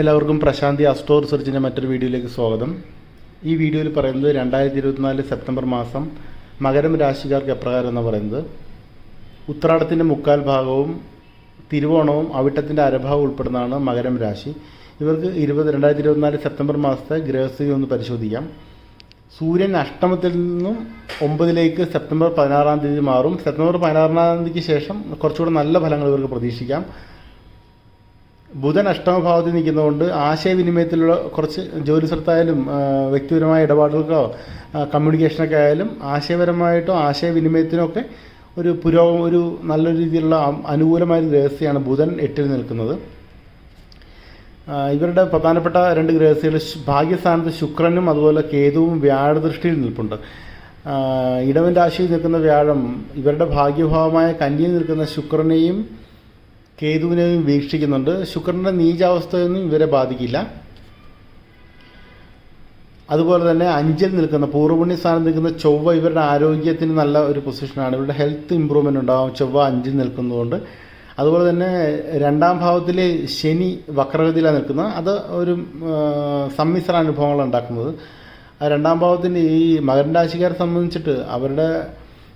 എല്ലാവർക്കും പ്രശാന്തി അസ്ട്രോ റിസർച്ചിന്റെ മറ്റൊരു വീഡിയോയിലേക്ക് സ്വാഗതം. ഈ വീഡിയോയിൽ പറയുന്നത് രണ്ടായിരത്തി ഇരുപത്തിനാല് സെപ്റ്റംബർ മാസം മകരം രാശിക്കാർക്ക് എപ്രകാരം എന്ന് പറയുന്നത്. ഉത്രാടത്തിന്റെ മുക്കാൽ ഭാഗവും തിരുവോണവും അവിട്ടത്തിന്റെ അരഭാഗവും ഉൾപ്പെടുന്നതാണ് മകരം രാശി. ഇവർക്ക് ഇരുപത് രണ്ടായിരത്തി ഇരുപത്തിനാല് സെപ്റ്റംബർ മാസത്തെ ഗ്രഹസ്ഥിതി ഒന്ന് പരിശോധിക്കാം. സൂര്യൻ അഷ്ടമത്തിൽ നിന്നും ഒമ്പതിലേക്ക് സെപ്റ്റംബർ പതിനാറാം തീയതി മാറും. സെപ്റ്റംബർ പതിനാറാം തീയതിക്ക് ശേഷം കുറച്ചുകൂടെ നല്ല ഫലങ്ങൾ ഇവർക്ക് പ്രതീക്ഷിക്കാം. ബുധൻ അഷ്ടമഭാവത്തിൽ നിൽക്കുന്നതുകൊണ്ട് ആശയവിനിമയത്തിലുള്ള കുറച്ച് ജോലി സ്ഥലത്തായാലും വ്യക്തിപരമായ ഇടപാടുകൾക്കോ കമ്മ്യൂണിക്കേഷനൊക്കെ ആയാലും ആശയപരമായിട്ടോ ആശയവിനിമയത്തിനോ ഒക്കെ ഒരു പുരോ ഒരു നല്ല രീതിയിലുള്ള അനുകൂലമായ ഗ്രഹസ്ഥയാണ് ബുധൻ എട്ടിൽ നിൽക്കുന്നത്. ഇവരുടെ പ്രധാനപ്പെട്ട രണ്ട് ഗ്രഹസ്ഥികൾ ഭാഗ്യസ്ഥാനത്ത് ശുക്രനും അതുപോലെ കേതുവും വ്യാഴദൃഷ്ടിയിൽ നിൽപ്പുണ്ട്. ഇടവൻ രാശിയിൽ നിൽക്കുന്ന വ്യാഴം ഇവരുടെ ഭാഗ്യഭാവമായ കന്യയിൽ നിൽക്കുന്ന ശുക്രനെയും കേതുവിനെയും വീക്ഷിക്കുന്നുണ്ട്. ശുക്രന്റെ നീചാവസ്ഥയൊന്നും ഇവരെ ബാധിക്കില്ല. അതുപോലെ തന്നെ അഞ്ചിൽ നിൽക്കുന്ന പൂർവപുണ്യ സ്ഥാനത്ത് നിൽക്കുന്ന ചൊവ്വ ഇവരുടെ ആരോഗ്യത്തിന് നല്ല ഒരു പൊസിഷനാണ് ഇവരുടെ ഹെൽത്ത് ഇമ്പ്രൂവ്മെന്റ് ഉണ്ടാകും ചൊവ്വ അഞ്ചിൽ നിൽക്കുന്നതുകൊണ്ട്. അതുപോലെ തന്നെ രണ്ടാം ഭാവത്തിൽ ശനി വക്രഗതിയിലാണ് നിൽക്കുന്നത്. അത് ഒരു സമ്മിശ്ര അനുഭവങ്ങൾ ഉണ്ടാക്കുന്നത്. രണ്ടാം ഭാവത്തിന്റെ ഈ മകരൻ രാശിക്കാരെ സംബന്ധിച്ചിട്ട് അവരുടെ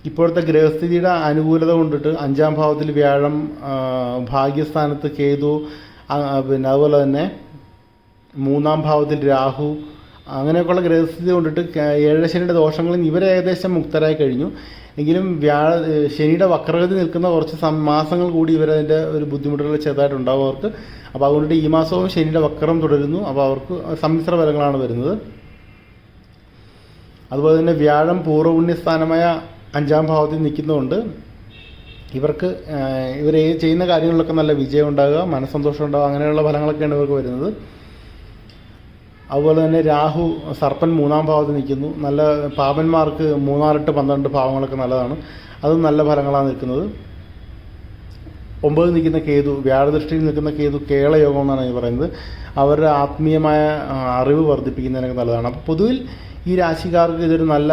ഇപ്പോഴത്തെ ഗ്രഹസ്ഥിതിയുടെ അനുകൂലത കൊണ്ടിട്ട് അഞ്ചാം ഭാവത്തിൽ വ്യാഴം ഭാഗ്യസ്ഥാനത്ത് കേതു പിന്നെ അതുപോലെ തന്നെ മൂന്നാം ഭാവത്തിൽ രാഹു അങ്ങനെയൊക്കെയുള്ള ഗ്രഹസ്ഥിതി കൊണ്ടിട്ട് ക- ശനിയുടെ ദോഷങ്ങളിൽ ഇവർ ഏകദേശം മുക്തരായി കഴിഞ്ഞു. എങ്കിലും വ്യാഴ ശനിയുടെ വക്രഗതി നിൽക്കുന്ന കുറച്ച് മാസങ്ങൾ കൂടി ഇവരതിന്റെ ഒരു ബുദ്ധിമുട്ടുകൾ ചെറുതായിട്ടുണ്ടാവും അവർക്ക്. അപ്പോൾ അതുകൊണ്ട് ഈ മാസവും ശനിയുടെ വക്രം തുടരുന്നു. അപ്പോൾ അവർക്ക് സമ്മിശ്ര ഫലങ്ങളാണ് വരുന്നത്. അതുപോലെ തന്നെ വ്യാഴം പൂർവപുണ്യസ്ഥാനമായ അഞ്ചാം ഭാവത്തിൽ നിൽക്കുന്നതുകൊണ്ട് ഇവർക്ക് ഇവർ ചെയ്യുന്ന കാര്യങ്ങളിലൊക്കെ നല്ല വിജയം ഉണ്ടാകുക മനസ്സന്തോഷം ഉണ്ടാകുക അങ്ങനെയുള്ള ഫലങ്ങളൊക്കെയാണ് ഇവർക്ക് വരുന്നത്. അതുപോലെ തന്നെ രാഹു സർപ്പൻ മൂന്നാം ഭാവത്തിൽ നിൽക്കുന്നു. നല്ല പാപന്മാർക്ക് മൂന്നാറിട്ട് പന്ത്രണ്ട് ഭാവങ്ങളൊക്കെ നല്ലതാണ്. അതും നല്ല ഫലങ്ങളാണ് നിൽക്കുന്നത്. ഒമ്പത് നിൽക്കുന്ന കേതു വ്യാഴദൃഷ്ടിയിൽ നിൽക്കുന്ന കേതു കേളയോഗം എന്നാണ് ഈ പറയുന്നത്. അവരുടെ ആത്മീയമായ അറിവ് വർദ്ധിപ്പിക്കുന്നതിനൊക്കെ നല്ലതാണ്. അപ്പോൾ പൊതുവിൽ ഈ രാശിക്കാർക്ക് ഇതൊരു നല്ല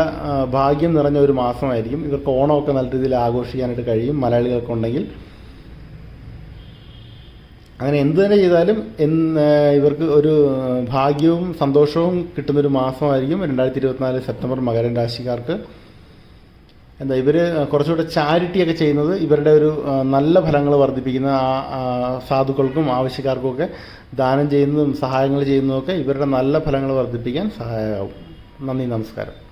ഭാഗ്യം നിറഞ്ഞ ഒരു മാസമായിരിക്കും. ഇവർക്ക് ഓണമൊക്കെ നല്ല രീതിയിൽ ആഘോഷിക്കാനായിട്ട് കഴിയും. മലയാളികൾക്കുണ്ടെങ്കിൽ അങ്ങനെ എന്ത് തന്നെ ചെയ്താലും ഇവർക്ക് ഒരു ഭാഗ്യവും സന്തോഷവും കിട്ടുന്നൊരു മാസമായിരിക്കും. രണ്ടായിരത്തി ഇരുപത്തിനാല് സെപ്റ്റംബർ മകരം രാശിക്കാർക്ക്. എന്താ ഇവർ കുറച്ചുകൂടെ ചാരിറ്റിയൊക്കെ ചെയ്യുന്നത് ഇവരുടെ ഒരു നല്ല ഫലങ്ങൾ വർദ്ധിപ്പിക്കുന്ന ആ സാധുക്കൾക്കും ആവശ്യക്കാർക്കും ഒക്കെ ദാനം ചെയ്യുന്നതും സഹായങ്ങൾ ചെയ്യുന്നതൊക്കെ ഇവരുടെ നല്ല ഫലങ്ങൾ വർദ്ധിപ്പിക്കാൻ സഹായമാവും നന്ദി നമസ്കാരം